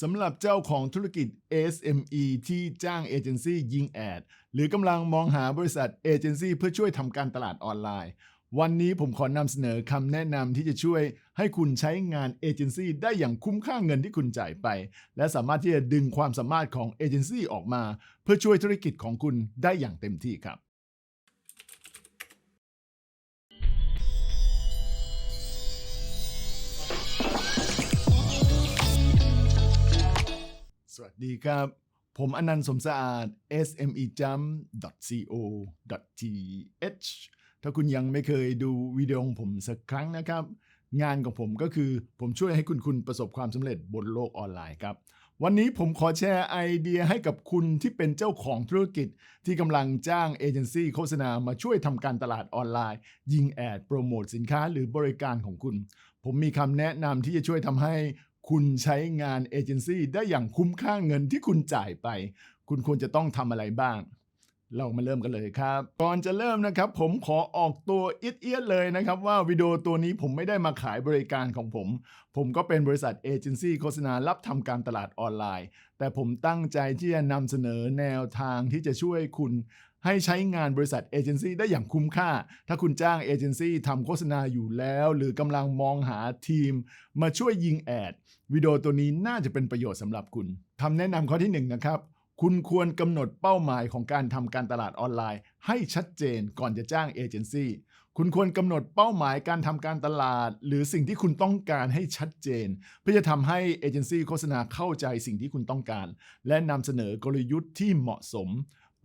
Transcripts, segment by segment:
สำหรับเจ้าของธุรกิจ SME ที่จ้างเอเจนซี่ยิงแอด หรือกำลังมองหาบริษัทเอเจนซี่เพื่อช่วยทำการตลาดออนไลน์ วันนี้ผมขอนำเสนอคำแนะนำที่จะช่วยให้คุณใช้งานเอเจนซี่ได้อย่างคุ้มค่าเงินที่คุณจ่ายไป และสามารถที่จะดึงความสามารถของเอเจนซี่ออกมา เพื่อช่วยธุรกิจของคุณได้อย่างเต็มที่ครับ สวัสดีครับ ผมอนันต์สมสะอาด smejump.co.th ถ้าคุณยังไม่เคยดูวิดีโอของผมสักครั้งนะครับ งานของผมก็คือผมช่วยให้คุณคุณประสบความสำเร็จบนโลกออนไลน์ครับ วันนี้ผมขอแชร์ไอเดียให้กับคุณที่เป็นเจ้าของธุรกิจ ที่กำลังจ้างเอเจนซี่โฆษณามาช่วยทำการตลาดออนไลน์ ยิงแอดโปรโมทสินค้าหรือบริการของคุณ ผมมีคำแนะนำที่จะช่วยทำให้ คุณใช้งานเอเจนซี่ได้อย่างคุ้มค่าเงินที่คุณจ่ายไป คุณควรจะต้องทำอะไรบ้าง เรามาเริ่มกันเลยครับ ก่อนจะเริ่มนะครับ ผมขอออกตัวเอียดๆเลยนะครับ ว่าวิดีโอตัวนี้ผมไม่ได้มาขายบริการของผม ผมก็เป็นบริษัทเอเจนซี่โฆษณารับทำการตลาดออนไลน์ แต่ผมตั้งใจที่จะนำเสนอแนวทางที่จะช่วยคุณ ให้ใช้งานบริษัทเอเจนซี่ได้อย่างคุ้มค่า ถ้าคุณจ้างเอเจนซี่ทำโฆษณาอยู่แล้ว หรือกำลังมองหาทีม มาช่วยยิงแอดวิดีโอตัวนี้น่าจะเป็นประโยชน์สำหรับคุณคำแนะนำข้อที่ 1 นะครับ คุณควรกำหนดเป้าหมายของการทำการตลาดออนไลน์ ให้ชัดเจนก่อนจะจ้างเอเจนซี่คุณควรกำหนดเป้าหมายการทำการตลาด หรือสิ่งที่คุณต้องการให้ชัดเจน เพื่อจะทำให้เอเจนซี่โฆษณาเข้าใจสิ่งที่คุณต้องการ และนำเสนอกลยุทธ์ที่เหมาะสม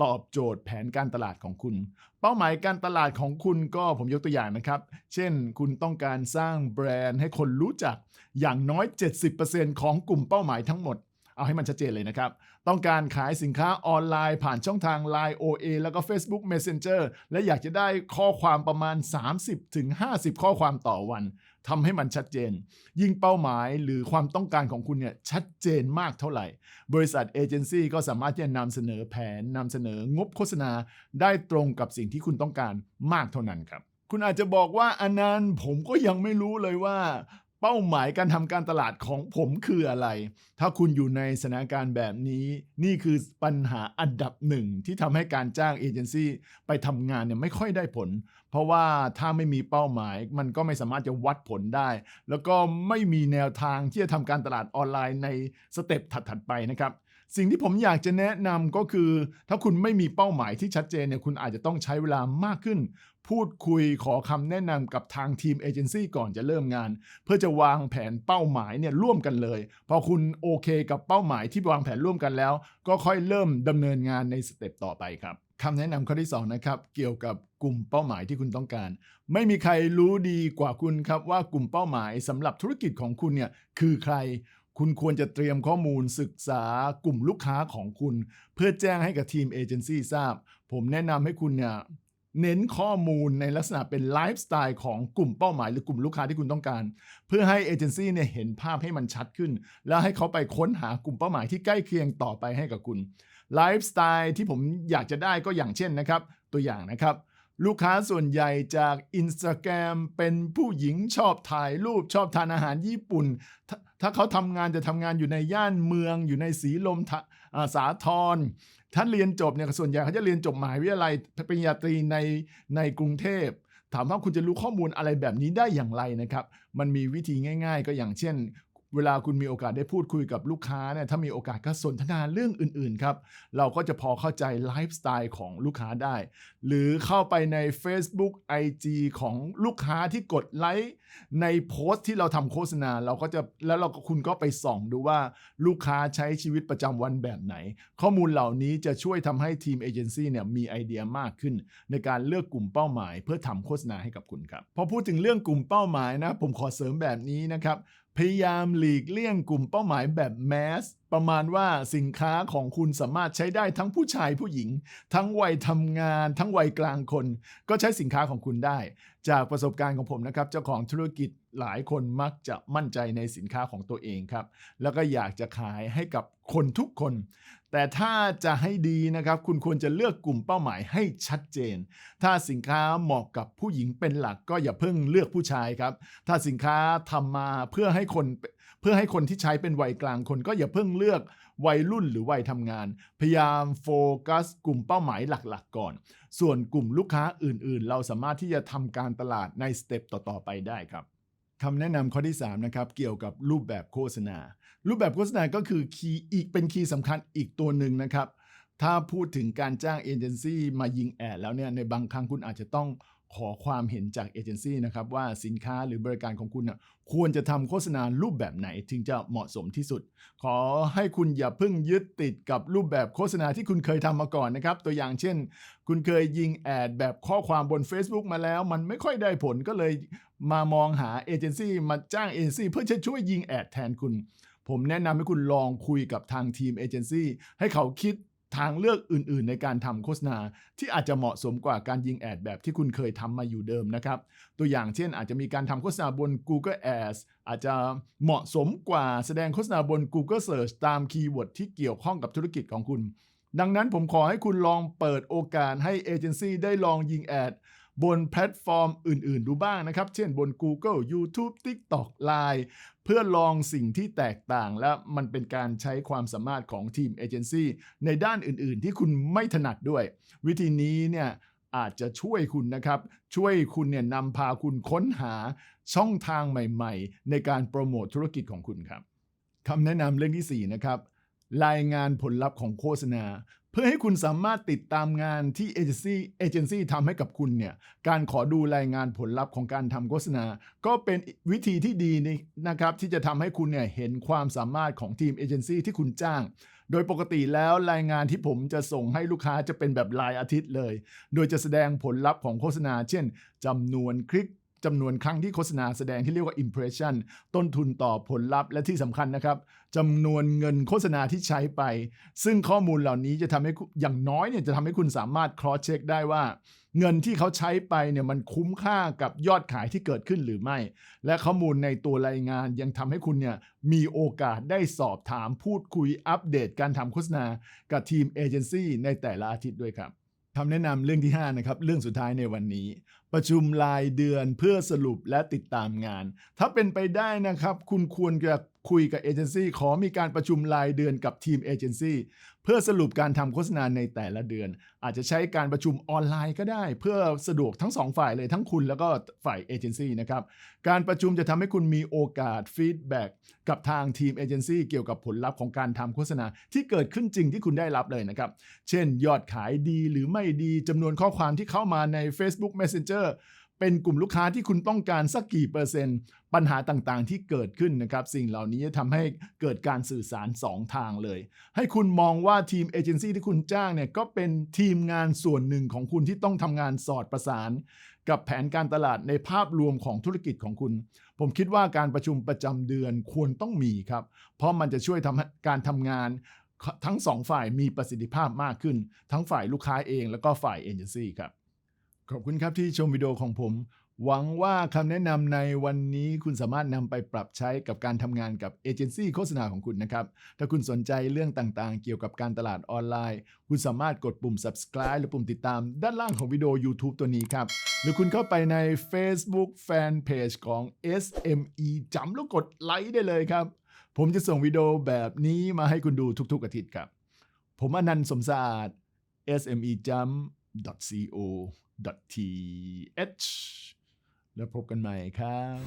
ตอบโจทย์แผนการตลาดของคุณ เป้าหมายการตลาดของคุณก็ผมยกตัวอย่างนะครับ เช่นคุณต้องการสร้างแบรนด์ให้คนรู้จักอย่างน้อย 70%ของกลุ่มเป้าหมายทั้งหมด เอาให้มันชัดเจนเลยนะครับ ต้องการขายสินค้าออนไลน์ผ่านช่องทาง Line OA แล้วก็ Facebook Messenger และอยากจะได้ข้อความประมาณ 30-50 ข้อความต่อวันทำให้มันชัดเจน ยิ่งเป้าหมายหรือความต้องการของคุณเนี่ยชัดเจนมากเท่าไหร่ บริษัทเอเจนซี่ก็สามารถที่จะนำเสนอแผนนำเสนองบโฆษณาได้ตรงกับสิ่งที่คุณต้องการมากเท่านั้นครับคุณอาจจะบอกว่าอันนั้นผมก็ยังไม่รู้เลยว่า เป้าหมายการทำการตลาดของผมคืออะไร ถ้าคุณอยู่ในสถานการณ์แบบนี้ นี่คือปัญหาอันดับหนึ่งที่ทำให้การจ้างเอเจนซี่ไปทำงานเนี่ยไม่ค่อยได้ผล เพราะว่าถ้าไม่มีเป้าหมาย มันก็ไม่สามารถจะวัดผลได้ แล้วก็ไม่มีแนวทางที่จะทำการตลาดออนไลน์ในสเต็ปถัดๆไปนะครับ สิ่งที่ผมอยากจะแนะนำก็คือ ถ้าคุณไม่มีเป้าหมายที่ชัดเจนเนี่ยคุณอาจจะต้องใช้เวลามากขึ้น พูดคุยขอคำแนะนำกับทางทีมเอเจนซี่ก่อนจะเริ่มงาน เพื่อจะวางแผนเป้าหมายเนี่ยร่วมกันเลย พอคุณโอเคกับเป้าหมายที่วางแผนร่วมกันแล้ว ก็ค่อยเริ่มดำเนินงานในสเต็ปต่อไปครับคำแนะนำข้อที่สองนะครับเกี่ยวกับกลุ่มเป้าหมายที่คุณต้องการ ไม่มีใครรู้ดีกว่าคุณครับว่ากลุ่มเป้าหมายสำหรับธุรกิจของคุณเนี่ยคือใคร คุณควรจะเตรียมข้อมูลศึกษากลุ่มลูกค้าของคุณ เพื่อแจ้งให้กับทีมเอเจนซี่ทราบ ผมแนะนำให้คุณเนี่ยเน้นข้อมูลในลักษณะเป็นไลฟ์สไตล์ของกลุ่มเป้าหมายหรือกลุ่มลูกค้าที่คุณต้องการ เพื่อให้เอเจนซี่เนี่ยเห็นภาพให้มันชัดขึ้น แล้วให้เขาไปค้นหากลุ่มเป้าหมายที่ใกล้เคียงต่อไปให้กับคุณไลฟ์สไตล์ที่ผมอยากจะได้ก็อย่างเช่นนะครับ ตัวอย่างนะครับ ลูกค้าส่วนใหญ่จาก Instagram เป็นผู้หญิงชอบถ่ายรูปชอบทานอาหารญี่ปุ่น ถ้าเขาทำงานจะทำงานอยู่ในย่านเมือง อยู่ในสีลมสาทรท่านเรียนจบเนี่ยส่วนใหญ่เขาจะเรียนจบมหาวิทยาลัยปริญญาตรีในในกรุงเทพถามว่าคุณจะรู้ข้อมูลอะไรแบบนี้ได้อย่างไรนะครับ มันมีวิธีง่าย ๆ ก็อย่างเช่น เวลาคุณมีโอกาสได้พูดคุยกับลูกค้าเนี่ยถ้ามีโอกาสก็สนทนาเรื่องอื่นๆครับ เราก็จะพอเข้าใจไลฟ์สไตล์ของลูกค้าได้ หรือเข้าไปใน Facebook IG ของลูกค้าที่กดไลค์ในโพสต์ที่เราทำโฆษณาเราก็จะแล้วเราก็คุณก็ไปส่องดูว่าลูกค้าใช้ชีวิตประจำวันแบบไหน ข้อมูลเหล่านี้จะช่วยทำให้ทีมเอเจนซี่เนี่ยมีไอเดียมากขึ้น ในการเลือกกลุ่มเป้าหมาย เพื่อทำโฆษณาให้กับคุณครับพอพูดถึงเรื่องกลุ่มเป้าหมายนะผมขอเสริมแบบนี้นะครับ พยายามหลีกเลี่ยงกลุ่มเป้าหมายแบบแมส ประมาณว่าสินค้าของคุณสามารถใช้ได้ทั้งผู้ชายผู้หญิง ทั้งวัยทำงาน ทั้งวัยกลางคน ก็ใช้สินค้าของคุณได้ จากประสบการณ์ของผมนะครับเจ้าของธุรกิจหลายคนมักจะมั่นใจในสินค้าของตัวเองครับ แล้วก็อยากจะขายให้กับคนทุกคน แต่ถ้าจะให้ดีนะครับ คุณควรจะเลือกกลุ่มเป้าหมายให้ชัดเจน ถ้าสินค้าเหมาะกับผู้หญิงเป็นหลักก็อย่าเพิ่งเลือกผู้ชายครับ ถ้าสินค้าทำมาเพื่อให้คน เพื่อให้คนที่ใช้เป็นวัยกลางคนก็อย่าเพิ่งเลือกวัยรุ่นหรือวัยทำงาน พยายามโฟกัสกลุ่มเป้าหมายหลักๆ ก่อน ส่วนกลุ่มลูกค้าอื่นๆ เราสามารถที่จะทำการตลาดในสเต็ปต่อๆไปได้ครับคำแนะนำข้อที่3นะครับเกี่ยวกับรูปแบบโฆษณา รูปแบบโฆษณาก็คือคีย์อีกเป็นคีย์สำคัญอีกตัวหนึ่งนะครับ ถ้าพูดถึงการจ้างเอเจนซี่มายิงแอดแล้วเนี่ยในบางครั้งคุณอาจจะต้องขอความเห็นจากเอเจนซี่นะครับว่าสินค้าหรือบริการของคุณน่ะควรจะทำโฆษณารูปแบบไหนถึงจะเหมาะสมที่สุด ขอให้คุณอย่าเพิ่งยึดติดกับรูปแบบโฆษณาที่คุณเคยทำมาก่อนนะครับ ตัวอย่างเช่น คุณเคยยิงแอดแบบข้อความบน Facebook มาแล้ว มันไม่ค่อยได้ผลก็เลยมามองหาเอเจนซี่มาจ้างเอเจนซี่เพื่อจะช่วยยิงแอดแทนคุณ ผมแนะนำให้คุณลองคุยกับทางทีมเอเจนซี่ให้เขาคิด ทางเลือกอื่นๆ ในการทำโฆษณา ที่อาจจะเหมาะสมกว่าการยิงแอดแบบที่คุณเคยทำมาอยู่เดิมนะครับ ตัวอย่างเช่นอาจจะมีการทำโฆษณาบน Google Ads อาจจะเหมาะสมกว่าแสดงโฆษณาบน Google Search ตามคีย์เวิร์ดที่เกี่ยวข้องกับธุรกิจของคุณ ดังนั้นผมขอให้คุณลองเปิดโอกาสให้เอเจนซี่ได้ลองยิงแอด บนแพลตฟอร์มอื่นๆ ดูบ้างนะครับ เช่นบน Google YouTube TikTok Line เพื่อลองสิ่งที่แตกต่างและมันเป็นการใช้ความสามารถของทีมเอเจนซี่ในด้านอื่นๆ ที่คุณไม่ถนัดด้วย วิธีนี้เนี่ยอาจจะช่วยคุณนะครับ ช่วยคุณเนี่ยนำพาคุณค้นหาช่องทางใหม่ๆ ในการโปรโมทธุรกิจของคุณครับคำแนะนำเรื่องที่ 4 นะครับ รายงานผลลัพธ์ของโฆษณา เพื่อให้คุณสามารถติดตามงานที่เอเจนซี่เอเจนซี่ทำให้กับคุณเนี่ยการขอดูรายงานผลลัพธ์ของการทำโฆษณา ก็เป็นวิธีที่ดีนี่นะครับที่จะทำให้คุณเนี่ยเห็นความสามารถของทีมเอเจนซี่ที่คุณจ้าง โดยปกติแล้วรายงานที่ผมจะส่งให้ลูกค้าจะเป็นแบบรายอาทิตย์เลย โดยจะแสดงผลลัพธ์ของโฆษณา เช่นจำนวนคลิก จำนวนครั้งที่โฆษณาแสดงที่เรียกว่า impression ต้นทุนต่อผลลัพธ์และที่สำคัญนะครับจำนวนเงินโฆษณาที่ใช้ไป ซึ่งข้อมูลเหล่านี้จะทำให้อย่างน้อยเนี่ยจะทำให้คุณสามารถ cross check ได้ว่า เงินที่เขาใช้ไปเนี่ยมันคุ้มค่ากับยอดขายที่เกิดขึ้นหรือไม่ และข้อมูลในตัวรายงานยังทำให้คุณเนี่ยมีโอกาสได้สอบถามพูดคุยอัปเดตการทำโฆษณากับทีมเอเจนซี่ในแต่ละอาทิตย์ด้วยครับ คำแนะนำเรื่องที่ 5 นะครับ เรื่องสุดท้ายในวันนี้ ประชุมรายเดือนเพื่อสรุปและติดตามงาน ถ้าเป็นไปได้นะครับ คุณควรจะ คุยกับเอเจนซี่ขอมีการประชุมรายเดือนกับทีมเอเจนซี่เพื่อสรุปการทำโฆษณาในแต่ละเดือน อาจจะใช้การประชุมออนไลน์ก็ได้ เพื่อสะดวกทั้งสองฝ่ายเลยทั้งคุณแล้วก็ฝ่ายเอเจนซี่นะครับการประชุมจะทำให้คุณมีโอกาสฟีดแบ็กกับทางทีมเอเจนซี่เกี่ยวกับผลลัพธ์ของการทำโฆษณาที่เกิดขึ้นจริงที่คุณได้รับเลยนะครับเช่น ยอดขายดีหรือไม่ดีจำนวนข้อความที่เข้ามาใน Facebook Messenger เป็นกลุ่มลูกค้าที่คุณต้องการสักกี่เปอร์เซ็นต์ ปัญหาต่างๆ ที่เกิดขึ้นนะครับ สิ่งเหล่านี้จะทำให้เกิดการสื่อสาร 2 ทางเลย ให้คุณมองว่าทีมเอเจนซี่ที่คุณจ้างเนี่ยก็เป็นทีมงานส่วนหนึ่งของคุณที่ต้องทำงานสอดประสาน กับแผนการตลาดในภาพรวมของธุรกิจของคุณ ผมคิดว่าการประชุมประจำเดือนควรต้องมีครับ เพราะมันจะช่วยทำการทำงานทั้งสองฝ่ายมีประสิทธิภาพมากขึ้น ทั้งฝ่ายลูกค้าเองแล้วก็ฝ่ายเอเจนซี่ครับ ขอบคุณครับที่ชมวิดีโอของผม หวังว่าคำแนะนำในวันนี้คุณสามารถนำไปปรับใช้กับการทำงานกับเอเจนซี่โฆษณาของคุณนะครับ ถ้าคุณสนใจเรื่องต่างๆ เกี่ยวกับการตลาดออนไลน์ คุณสามารถกดปุ่ม subscribe หรือปุ่มติดตาม ด้านล่างของวิดีโอ YouTube ตัวนี้ครับ หรือคุณเข้าไปใน Facebook Fanpage ของ SME จำแล้วกดไลค์ได้เลยครับ ผมจะส่งวิดีโอแบบนี้มาให้คุณดูทุกๆ อาทิตย์ครับ ผมอนันต์สมศาสตร์ www.th แล้วพบกันใหม่ครับ